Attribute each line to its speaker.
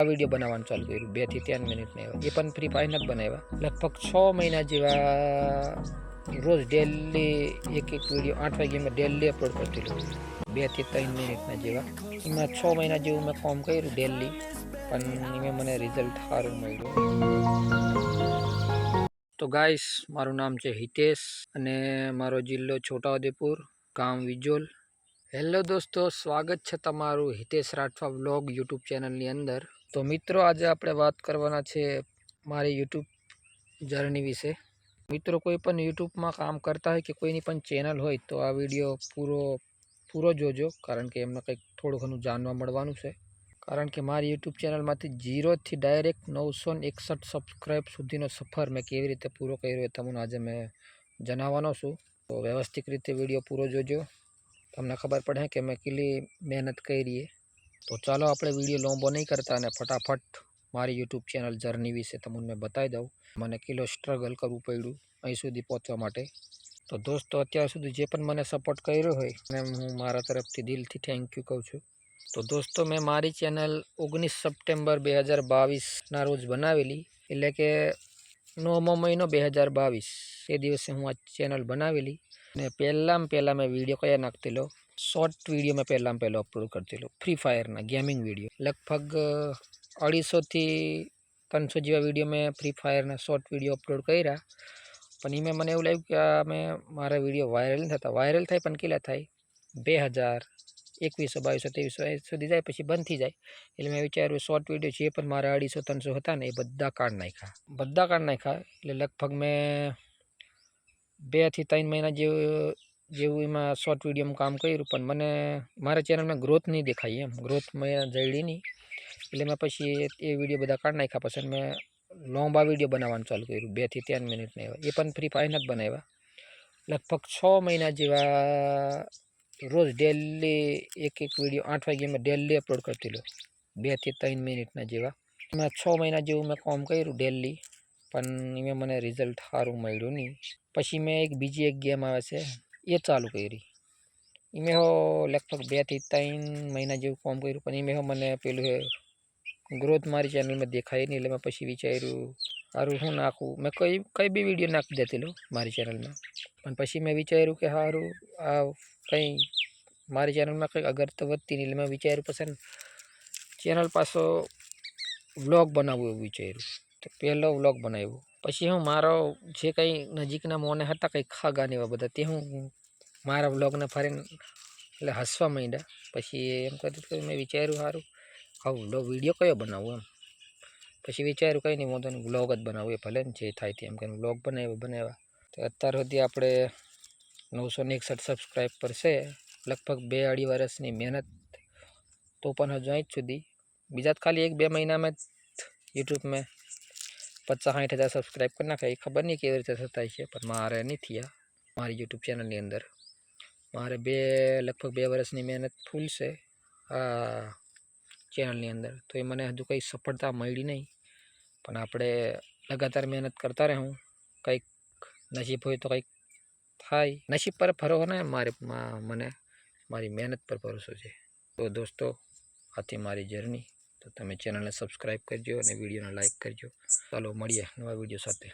Speaker 1: આ વીડિયો બનાવવાનું ચાલુ કર્યું. બેથી ત્રણ મિનિટને એવા. એ પણ ફ્રી ફાયર જ બનાવ્યા. લગભગ છ મહિના જેવા રોજ ડેલી એક એક વીડિયો આઠ વાગે મેં ડેલી અપલોડ કરતી રહ્યું બેથી ત્રણ મિનિટના જેવા. એમાં છ મહિના જેવું મેં કામ કર્યું ડેલી પણ એમાં મને રિઝલ્ટ સારું મળ્યું. તો ગાઈસ મારું નામ છે હિતેશ અને મારો જિલ્લો છોટાઉદેપુર, ગામ વિજોલ. હેલો દોસ્તો, સ્વાગત છે તમારું હિતેશ રાઠવા વ્લોગ યુટ્યુબ ચેનલની અંદર. તો મિત્રો આજે આપણે વાત કરવાના છે મારી યુટ્યુબ જર્ની વિશે. મિત્રો કોઈ પણ યુટ્યુબમાં કામ કરતા હોય કે કોઈની પણ ચેનલ હોય તો આ વીડિયો પૂરો પૂરો જોજો કારણ કે એમને કંઈક થોડું ઘણું જાણવા મળવાનું છે. કારણ કે મારી યુટ્યુબ ચેનલમાંથી જીરોથી ડાયરેક્ટ નવસો એકસઠ સબસ્ક્રાઈબ સુધીનો સફર મેં કેવી રીતે પૂરો કર્યો એ તમને આજે મેં જણાવવાનો છું. તો વ્યવસ્થિત રીતે વીડિયો પૂરો જોજો. તમને ખબર પડે કે મેં કેટલી મહેનત કરી તો ચાલો આપણે વીડિયો લાંબો નહીં કરતા અને ફટાફટ મારી યુટ્યુબ ચેનલ જર્ની વિશે તમને બતાવી દઉં. મને કિલો સ્ટ્રગલ કરવું પડ્યું અહીં સુધી પહોંચવા માટે. તો દોસ્તો, અત્યાર સુધી જે પણ મને સપોર્ટ કર્યો હોય એને હું મારા તરફથી દિલથી થેન્ક યુ કહું છું. તો દોસ્તો, મેં મારી ચેનલ ઓગણીસ સપ્ટેમ્બર બે હજાર બાવીસના રોજ બનાવેલી. એટલે કે નવમો મહિનો બે હજાર બાવીસ. એ દિવસે હું આ ચેનલ બનાવેલી. અને પહેલાં પહેલાં મેં વીડિયો કયા નાખતેલો શોર્ટ વીડિયો મેં પહેલાં પહેલો અપલોડ કરતેલો ફ્રી ફાયરના ગેમિંગ વીડિયો લગભગ અઢીસોથી ત્રણસો જેવા વીડિયો મેં ફ્રી ફાયરના શોર્ટ વીડિયો અપલોડ કર્યા. પણ એમાં મને એવું લાગ્યું કે આ મેં, મારા વીડિયો વાયરલ નહીં થતા. વાયરલ થાય પણ કેટલા થાય? બે હજાર, એકવીસો, બાવીસો, ત્રેવીસો સુધી જાય પછી બંધ થઈ જાય. એટલે મેં વિચાર્યું શોર્ટ વીડિયો જે પણ મારા અઢીસો, ત્રણસો હતા ને એ બધા કાઢ નાખ્યા. બધા કાઢ નાખ્યા. એટલે લગભગ મેં બેથી ત્રણ મહિના જેવું જેવું એમાં શોર્ટ વિડીયોમાં કામ કર્યું, પણ મને, મારા ચેનલમાં ગ્રોથ નહીં દેખાય એમ. ગ્રોથ મેં જડી નહીં. એટલે મેં પછી એ વીડિયો બધા કાઢી નાખ્યા પછી મેં લોંબા વીડિયો બનાવવાનું ચાલુ કર્યું. બેથી ત્રણ મિનિટને એવા. એ પણ ફ્રી ફાયર જ બનાવ્યા. લગભગ છ મહિના જેવા રોજ ડેલી એક એક વીડિયો આઠ વાગે મેં ડેલી અપલોડ કરતી લો બેથી ત્રણ મિનિટના જેવા. મેં છ મહિના જેવું મેં કામ કર્યું ડેલી પણ એમાં મને રિઝલ્ટ સારું મળ્યું નહીં. પછી મેં એક બીજી એક ગેમ આવે છે એ ચાલુ કરી. એમાં હો લગભગ બેથી ત્રણ મહિના જેવું કામ કર્યું, પણ એમાં હો મને પેલું હે ગ્રોથ મારી ચેનલમાં દેખાય નહીં, એટલે મેં પછી વિચાર્યું સારું શું નાખું? મેં કઈ કઈ બી વીડિયો નાખી દેતેલો મારી ચેનલમાં પણ પછી મેં વિચાર્યું કે સારું આ કંઈ મારી ચેનલમાં કંઈ અગર તો વધતી નહીં, એટલે મેં વિચાર્યું પછી ચેનલ પાછો વ્લોગ બનાવવું એવું વિચાર્યું. તો પહેલો વ્લોગ બનાવ્યો. પછી હું મારો જે કંઈ નજીકના મોને હતા, કંઈ ખાગાને એવા બધા, તે હું મારા વ્લોગને ફરીને એટલે હસવા માંડ્યા. પછી એમ કર્યું કે મેં વિચાર્યું સારું આવું વ્લોગ વીડિયો કયો બનાવું એમ. પછી વિચાર્યું કંઈ નહીં મોટો વ્લોગ જ બનાવવું એ ભલે ને જે થાય તે એમ કે બ્લોગ બનાવ્યો, બનાવ્યા. તો અત્યાર સુધી આપણે નવસો ને એકસઠ સબસ્ક્રાઈબ પર છે લગભગ બે અઢી વર્ષની મહેનત. તો પણ હજુ અહીં જ સુધી. બીજા જ ખાલી એક બે મહિનામાં જ યુટ્યુબમાં પચાસ સાઠ હજાર સબસ્ક્રાઈબ કરી નાખે, એ ખબર નહીં કેવી રીતે થતા છે પણ મારે નહીં થયા મારી યુટ્યુબ ચેનલની અંદર. મારે બે, લગભગ બે વર્ષની મહેનત ફૂલ છે આ ચેનલની અંદર. તો એ મને હજુ કંઈ સફળતા મળી નહીં. પણ આપણે લગાતાર મહેનત કરતા રહું કંઈક નસીબ હોય તો કંઈક થાય. નસીબ પર ભરોસો ને મારે મને, મારી મહેનત પર ભરોસો છે. તો દોસ્તો, આથી મારી જર્ની તો તમે ચેનલને સબસ્ક્રાઈબ કરજો અને વિડીયોને લાઇક કરજો. ચાલો મળીએ નવા વીડિયો સાથે.